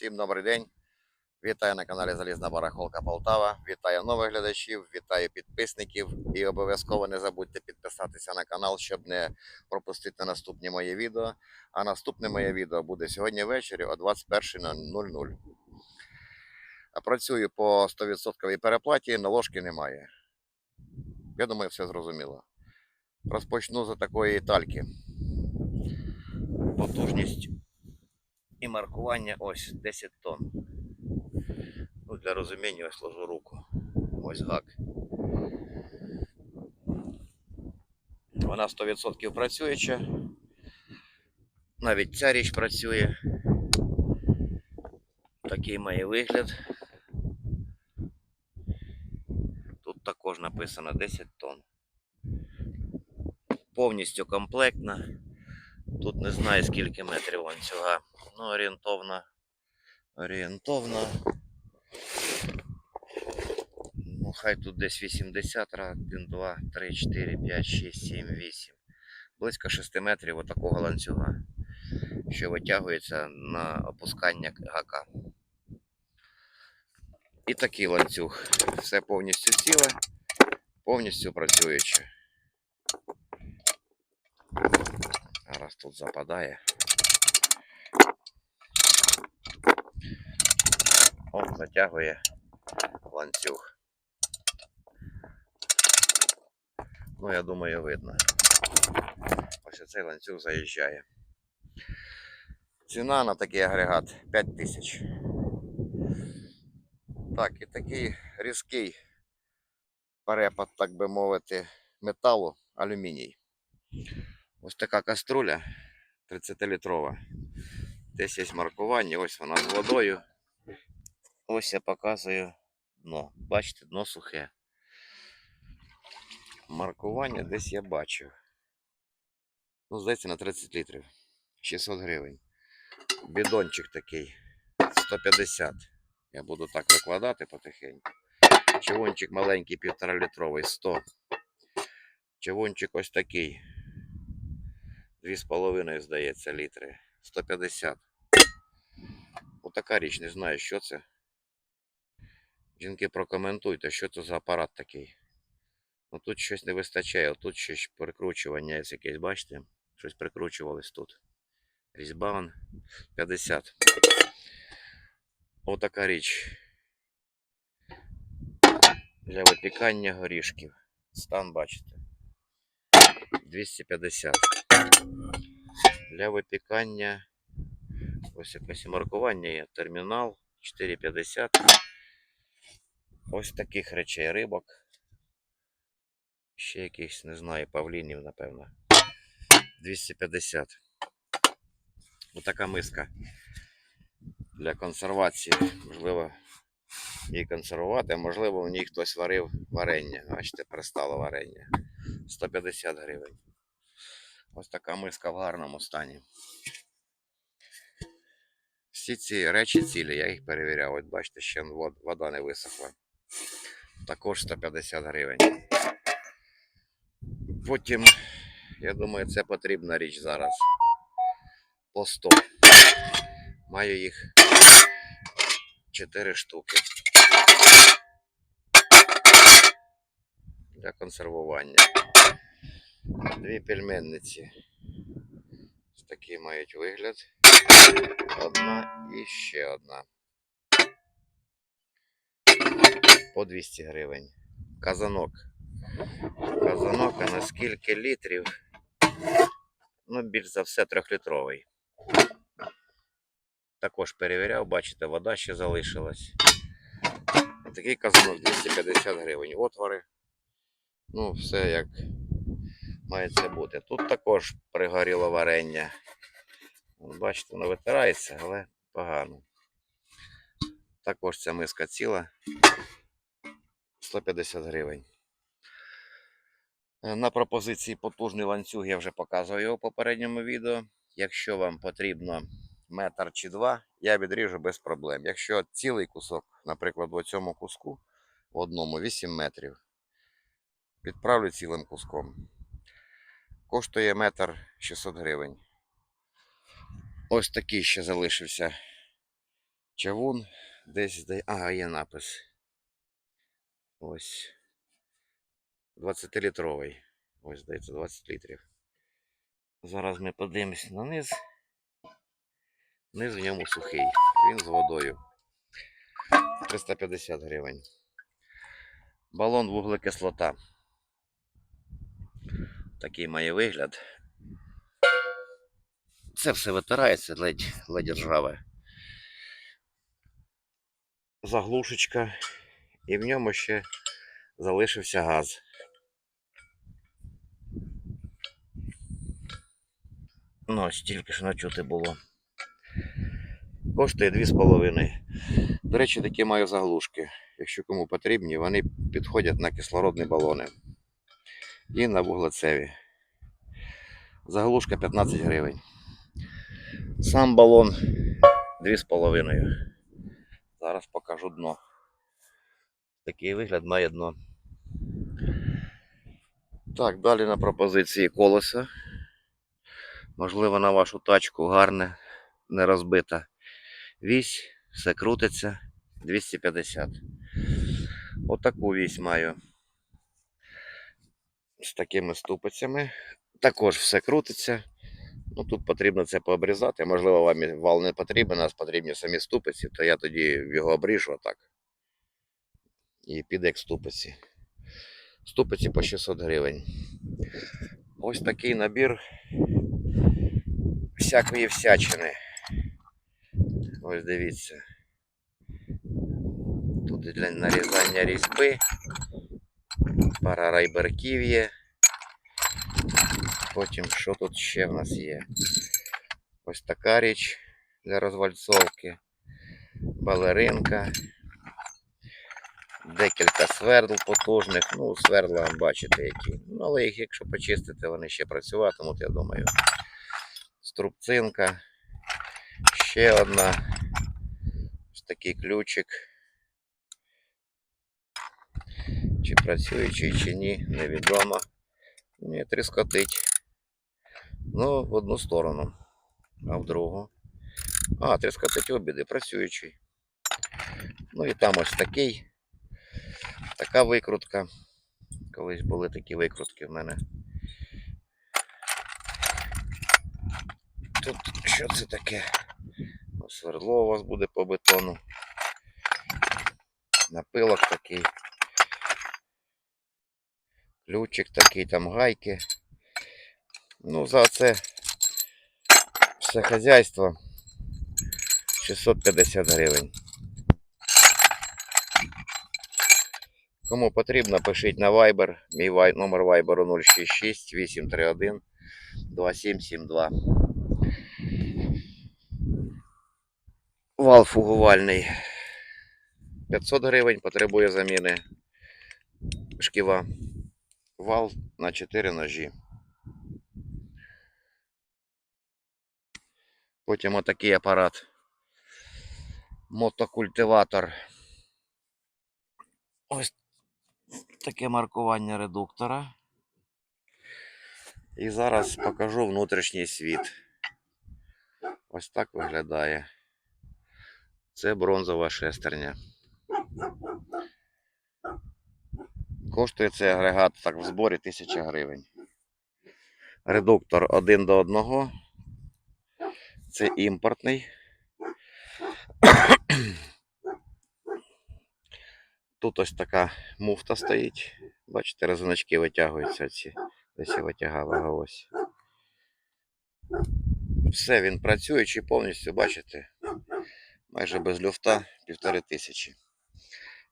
Всім добрий день. Вітаю на каналі Залізна Барахолка Полтава. Вітаю нових глядачів, вітаю підписників. І обов'язково не забудьте підписатися на канал, щоб не пропустити наступні мої відео. А наступне моє відео буде сьогодні ввечері о 21.00. Працюю по 100% переплаті, наложки немає. Я думаю, все зрозуміло. Розпочну за такої тальки. Потужність і маркування ось 10 тонн. Ну, для розуміння ось ложу руку. Ось гак. Вона 100% працююча. Навіть ця річ працює. Такий має вигляд. Тут також написано 10 тонн. Повністю комплектна. Тут не знаю скільки метрів ланцюга. Ну, орієнтовно. Орієнтовно. Ну, хай тут десь 80, раз, 1, 2, 3, 4, 5, 6, 7, 8. Близько 6 метрів отакого ланцюга, що витягується на опускання гака. І такий ланцюг. Все повністю ціле, повністю працююче. Зараз тут западає. О, затягує ланцюг. Ну, я думаю, видно. Ось цей ланцюг заїжджає. Ціна на такий агрегат 5 тисяч. Так, і такий різкий перепад, так би мовити, металу, алюміній. Ось така каструля 30-літрова. Десь є маркування, ось вона з водою. Ось я показую дно. Бачите, дно сухе. Маркування десь я бачив. Ну, здається, на 30 літрів. 600 гривень. Бідончик такий. 150. Я буду так викладати потихеньку. Чавунчик маленький, півтора літровий, 100. Чавунчик ось такий. 2,5, здається, літри. 150. Отака річ, не знаю, що це. Жінки, прокоментуйте, що це за апарат такий. Ну тут щось не вистачає, тут ж прикручування якесь, бачите? Щось прикручувалось тут. Різьба вон 50. Отака річ. Для випікання горішків. Стан бачите. 250. Для випікання. Ось якесь маркування є. Термінал 4,50. Ось таких речей рибок. Ще якихось, не знаю, павлінів, напевно. 250. Отака миска для консервації. Можливо, її консервувати, можливо, в ній хтось варив варення. Бачите, пристало варення. 150 гривень. Ось така миска в гарному стані. Всі ці речі цілі, я їх перевіряв. От бачите, ще вода не висохла. Також 150 гривень. Потім, я думаю, це потрібна річ зараз. По 100. Маю їх 4 штуки. Для консервування. Дві пельменниці. Ось Такі мають вигляд. Одна і ще одна. По 200 гривень. Казанок. Казанок, а на скільки літрів? Ну, більш за все трьохлітровий. Також перевіряв, бачите, вода ще залишилась. Такий казанок 250 гривень. Отвори. Ну, все як має це бути. Тут також пригоріло варення. Бачите, воно витирається, але погано. Також ця миска ціла. 150 гривень. Е, На пропозиції потужний ланцюг я вже показував його в попередньому відео. Якщо вам потрібно метр чи два, я відріжу без проблем. Якщо цілий кусок, наприклад, в цьому куску, в одному 8 метрів, відправлю цілим куском. Коштує метр 600 гривень. Ось такий ще залишився Чавун десь де. А, є напис. Ось. 20-літровий. Ось, здається, 20 літрів. Зараз ми подивимось на низ. Низ в ньому сухий. Він з водою. 350 гривень. Балон вуглекислота. Такий має вигляд. Це все витирається ледь, ледь ржаве. Заглушечка. І в ньому ще залишився газ. Ну, ось тільки що начути було. Коштує 2,5. До речі, такі маю заглушки. Якщо кому потрібні, вони підходять на кислородні балони і на вуглецеві. Заглушка 15 гривень. Сам балон 2,5. Зараз покажу дно. Такий вигляд має дно. Так, далі на пропозиції колеса. Можливо, на вашу тачку гарне, не розбита. Вісь, все крутиться. 250. Отаку вісь маю. З такими ступицями. Також все крутиться. Ну, тут потрібно це пообрізати. Можливо, вам вал не потрібен, нас потрібні самі ступиці, то я тоді його обріжу отак. І піде як ступиці. Ступиці по 600 гривень. Ось такий набір всякої всячини. Ось дивіться. Тут для нарізання різьби, пара райберків є. Потім що тут ще в нас є? Ось така річ для розвальцовки, балеринка, декілька свердл потужних. Ну, свердла бачите які. Ну, але їх, якщо почистити, вони ще працюватимуть, я думаю. Струбцинка. Ще одна. Ось такий ключик. Чи працюючий, чи ні, невідомо. Ні, тріскотить. Ну, в одну сторону, а в другу. А, тріскотить обіди, працюючий. Ну і там ось такий. Така викрутка. Колись були такі викрутки в мене. Тут що це таке? Ну, Свердло у вас буде по бетону. Напилок такий. Ключик такий, там гайки. Ну, за це все хазяйство 650 гривень. Кому потрібно, пишіть на Viber. Мій вай- номер Viber 066 831 2772. Вал фугувальний. 500 гривень потребує заміни шківа. Вал на 4 ножі. Потім отакий апарат. Мотокультиватор. Ось таке маркування редуктора. І зараз покажу внутрішній світ. Ось так виглядає. Це бронзова шестерня. Коштує цей агрегат так в зборі 1000 гривень. Редуктор 1 до 1. Це імпортний. Тут ось така муфта стоїть. Бачите, резиночки витягуються ці. Десь я витягав, ага, ось. Все, він працюючий повністю, бачите. Майже без люфта півтори тисячі.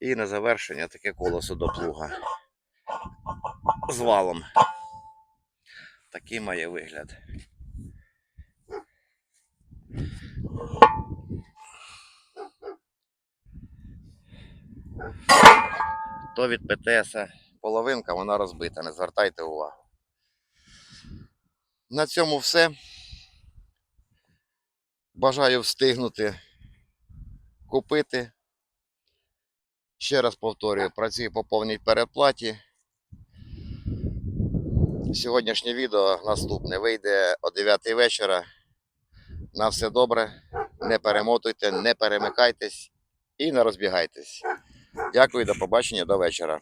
І на завершення таке колесо до плуга. З валом. Такий має вигляд. То від ПТС половинка, вона розбита, не звертайте увагу. На цьому все. Бажаю встигнути купити. Ще раз повторюю, працюю по повній передплаті. Сьогоднішнє відео наступне вийде о 9 вечора. На все добре. не перемотуйте, не перемикайтесь і не розбігайтесь. Дякую, до побачення, до вечора.